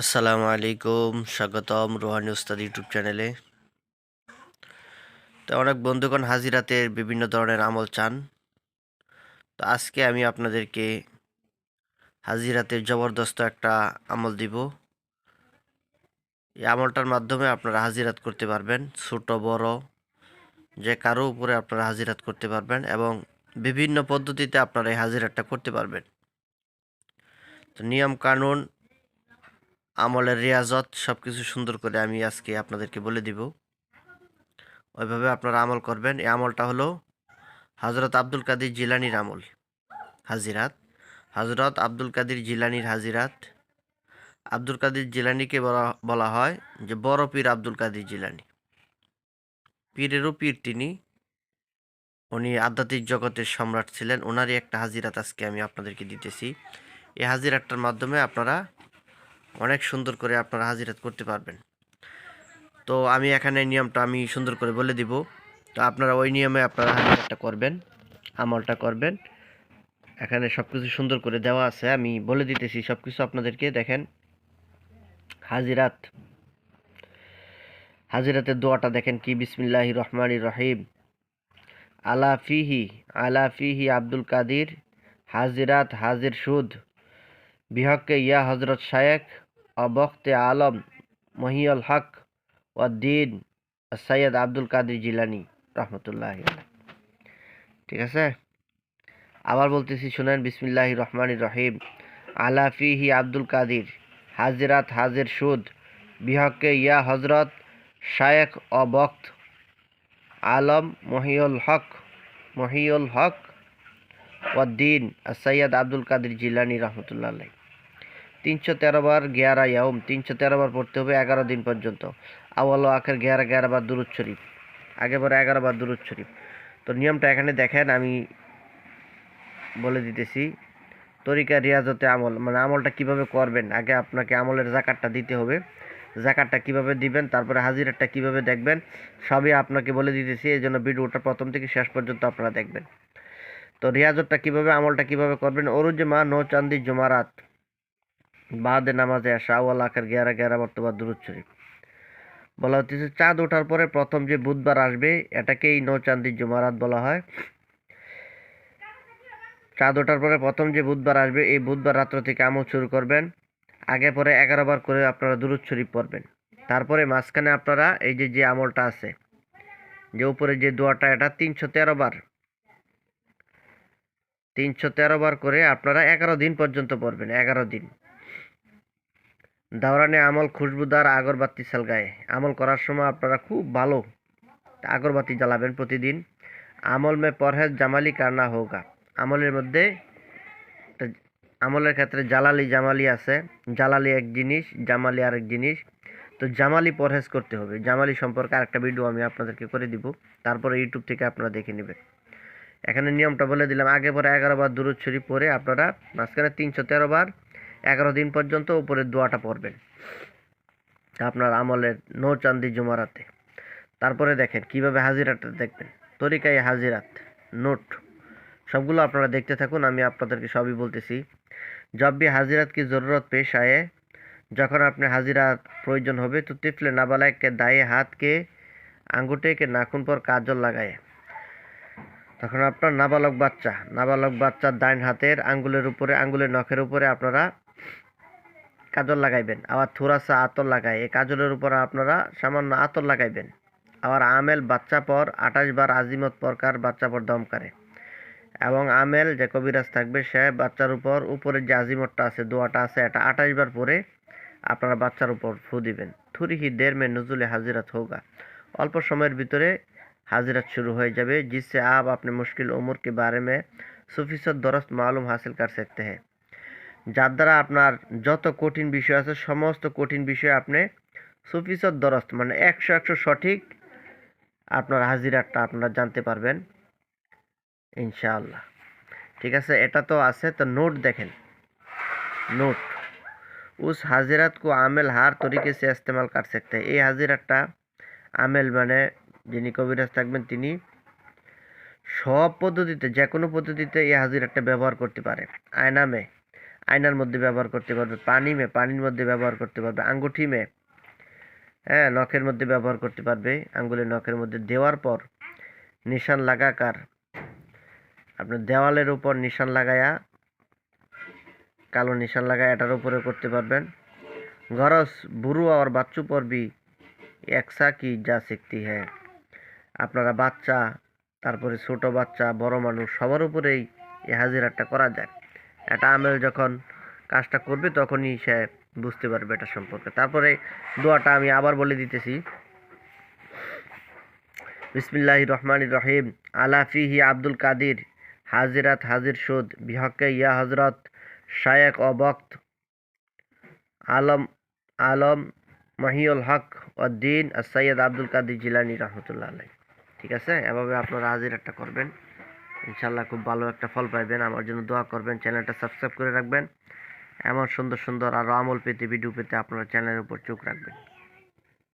আসসালামু আলাইকুম, স্বাগতম রোহানি উস্তাদ ইউটিউব চ্যানেলে। তো অনেক বন্ধুগণ হাজিরাতের বিভিন্ন ধরনের আমল চান। তো আজকে আমি আপনাদেরকে হাজিরাতের জবরদস্ত একটা আমল দিব। এই আমলটার মাধ্যমে আপনারা হাজিরাত করতে পারবেন, ছোট, বড়, যে কারও উপরে আপনারা হাজিরাত করতে পারবেন এবং বিভিন্ন পদ্ধতিতে আপনারা এই হাজিরাতটা করতে পারবেন। তো নিয়ম কানুন আমলের রিয়াজত সব কিছু সুন্দর করে আমি আজকে আপনাদেরকে বলে দিব। ওইভাবে আপনারা আমল করবেন। এই আমলটা হলো হজরত আব্দুল কাদির জিলানির আমল। হাজিরাত। হজরত আব্দুল কাদির জিলানির হাজিরাত। আব্দুল কাদির জিলানিকে বলা হয় যে বড় পীর আব্দুল কাদির জিলানি। পীরেরও পীর তিনি। উনি আধ্যাত্মিক জগতের সম্রাট ছিলেন। ওনারই একটা হাজিরাত আজকে আমি আপনাদেরকে দিতেছি। এই হাজিরাতটার মাধ্যমে আপনারা অনেক সুন্দর করে আপনারা হাজিরাত করতে পারবেন। তো আমি এখানে নিয়মটা আমি সুন্দর করে বলে দিব। তো আপনারা ওই নিয়মে আপনারা হাজিরাতটা করবেন, আমলটা করবেন। এখানে সব কিছু সুন্দর করে দেওয়া আছে। আমি বলে দিতেছি সব কিছু আপনাদেরকে, দেখেন। হাজিরাত। হাজিরাতের দোয়াটা দেখেন কি? বিসমিল্লাহ রহমান রহিম। আলা ফিহি আলা ফিহি আব্দুল কাদির। হাজিরাত, হাজির সুদ। বিহকে ইয়া হজরত শায়েক। অবক্তে আলম, মহিউল হক ওদ্দিন সৈয়দ আব্দুল কাদের জিলানি, রহমতুল্লাহ ঠিক আছে? আবার বলতেছি, শুনেন বিসমিল্লাহ রহমান রহিম। আলা ফিহি আব্দুল কাদির, হাজিরাত হাজির সুদ। বিহকে, ইয়া হজরত শায়েক অবক্ত। আলম, মহিউল হক মহিউল হক ওদ্দিন সৈয়দ আব্দুল কাদের জিলানি, রহমতুল্লাহ তিনশো তেরো বার গেয়ারা ইয়াউম, তিনশো তেরো বার পড়তে হবে এগারো দিন পর্যন্ত। আওয়াল আখের গেয়ারা গেয়ারা বার দুরুদ শরীফ। আগেবারে এগারো বার দুরুদ শরীফ। তো নিয়মটা এখানে দেখেন, আমি বলে দিতেছি। তরিকা, রিয়াজতে আমল মানে আমলটা কীভাবে করবেন? আগে আপনাকে আমলের জাকাতটা দিতে হবে। জাকাতটা কীভাবে দিবেন, তারপরে হাজিরাটা কীভাবে দেখবেন, সবই আপনাকে বলে দিতেছি। এই জন্য ভিডিওটা প্রথম থেকে শেষ পর্যন্ত আপনারা দেখবেন। তো রিয়াজতটা কীভাবে, আমলটা কীভাবে করবেন? অরুজমা নো চান্দি জুমারাত। বাদে নামাজে আসা আওয়াল আকার গেরা গেরা বর্তমান দুরুদ শরীফ। বলা হচ্ছে চাঁদ ওঠার পরে প্রথম যে বুধবার আসবে, এটাকেই নৌচান্দির জুমারাত বলা হয়। চাঁদ ওঠার পরে প্রথম যে বুধবার আসবে, এই বুধবার রাত্র থেকে আমল শুরু করবেন। আগে পরে এগারো বার করে আপনারা দুরুদ শরীফ পড়বেন। তারপরে মাঝখানে আপনারা এই যে যে আমলটা আছে, যে উপরে যে দোয়াটা, এটা তিনশো তেরো বার। তিনশো তেরো বার করে আপনারা এগারো দিন পর্যন্ত পড়বেন, এগারো দিন। দাওরানে আমল খুশবুদার আগরবাতি সালগায়ে। আমল করার সময় আপনারা খুব ভালো আগরবাতি জ্বালাবেন প্রতিদিন। আমল মে পরহেজ জামালি কারনা হোগা। আমলের মধ্যে আমলের ক্ষেত্রে জালালি জামালি আছে। জালালি এক জিনিস, জামালি আরেক জিনিস। তো জামালি পরহেজ করতে হবে। জামালি সম্পর্কে আরেকটা ভিডিও আমি আপনাদেরকে করে দিব। তারপরে ইউটিউব থেকে আপনারা দেখে নেবেন। এখানে নিয়মটা বলে দিলাম। আগে পরে এগারো বার দূরত শরীফ পরে আপনারা মাঝখানে তিনশো তেরো বার এগারো দিন পর্যন্ত উপরের দোয়াটা পড়বেন। আপনার আমলের নো চান্দি জুমারাতে। তারপরে দেখেন, কীভাবে হাজিরাটা দেখবেন? তরিকায় হাজিরাত, নোট, সবগুলো আপনারা দেখতে থাকুন, আমি আপনাদেরকে সবই বলতেছি। জব বি হাজিরাত কি জরুরত পেশ আয়ে যখন আপনি হাজিরাত প্রয়োজন হবে, তো তিফলে নাবালায়কে দায়ে হাতকে আঙ্গুটে কে নাখুন পর কাজল লাগায়। তখন আপনার নাবালক বাচ্চা, নাবালক বাচ্চার ডাইন হাতের আঙ্গুলের উপরে, আঙ্গুলের নখের উপরে আপনারা কাজল লাগাইবেন আবার থোড়াসা আতর লাগায় এই কাজলের উপর আপনারা সামান্য আতর লাগাইবেন আবার আমেল বাচ্চা পর আঠাশ বার আজিমত পরকার বাচ্চা পর দমকারে এবং আমেল যে কবিরাজ থাকবে সে বাচ্চার উপর উপরে যে আজিমতটা আছে দোয়াটা আছে এটা আঠাশ বার পরে আপনারা বাচ্চার উপর ফু দিবেন থুরিহি দের মে নজুলে হাজিরাত হোগা অল্প সময়ের ভিতরে হাজিরাত শুরু হয়ে যাবে जिससे आप अपने मुश्किल उम्र के बारे में সুফিসত দরস্ত মালুম হাসিল কর सकते हैं যার দ্বারা আপনার যত কঠিন বিষয় আছে সমস্ত কঠিন বিষয় আপনি সুফিসত দরস্ত মানে একশো একশো সঠিক আপনার হাজিরাটা আপনারা জানতে পারবেন ইনশাআল্লাহ ঠিক আছে এটা তো আছে তো নোট দেখেন নোট উস হাজিরাত কো আমেল হার তরিকে সে ইস্তেমাল কর सकते हैं এই হাজিরাটা আমেল মানে যিনি কবিরাজ থাকবেন তিনি সব পদ্ধতিতে যে কোনো পদ্ধতিতে এই হাজিরাটা ব্যবহার করতে পারে আয়নামে আয়নার মধ্যে ব্যবহার করতে পারবে, পানি মে, পানির মধ্যে ব্যবহার করতে পারবে, আঙ্গুঠি মে হ্যাঁ নখের মধ্যে ব্যবহার করতে পারবে, আঙ্গুলের নখের মধ্যে দেওয়ার পর নিশান লাগাকার, আপনার দেওয়ালের উপর নিশান লাগায়া, কালো নিশান লাগায় এটার উপরে করতে পারবেন। গরস বুড়ো আর বাচ্চু পরবি, একসা কি যা শিখতি হ্যাঁ। আপনারা বাচ্চা, তারপরে ছোট বাচ্চা, বড় মানুষ, সবার উপরেই এই হাজিরাটা করা যায় এটা আমেল যখন কাজটা করবে তখনই সে বুঝতে পারবে এটা সম্পর্কে। তারপরে দোয়াটা আমি আবার বলে দিতেছি। বিসমিল্লাহ রহমান রহিম। আলাফিহি আব্দুল কাদির। হাজিরাত হাজির সুদ। বিহকে ইয়া হজরত শায়েক অবক্ত আলম আলম মাহিউল হক উদ্দিন সৈয়দ আব্দুল কাদির জিলানি রহমতুল্লাহ আলাই ঠিক আছে? এভাবে আপনারা হাজিরাটা করবেন। ইনশাল্লাহ খুব ভালো একটা ফল পাইবেন। আমার জন্য দোয়া করবেন, চ্যানেলটা সাবস্ক্রাইব করে রাখবেন। এমন সুন্দর সুন্দর আরও আমল পেতে, ভিডিও পেতে আপনারা চ্যানেলের উপর চোখ রাখবেন।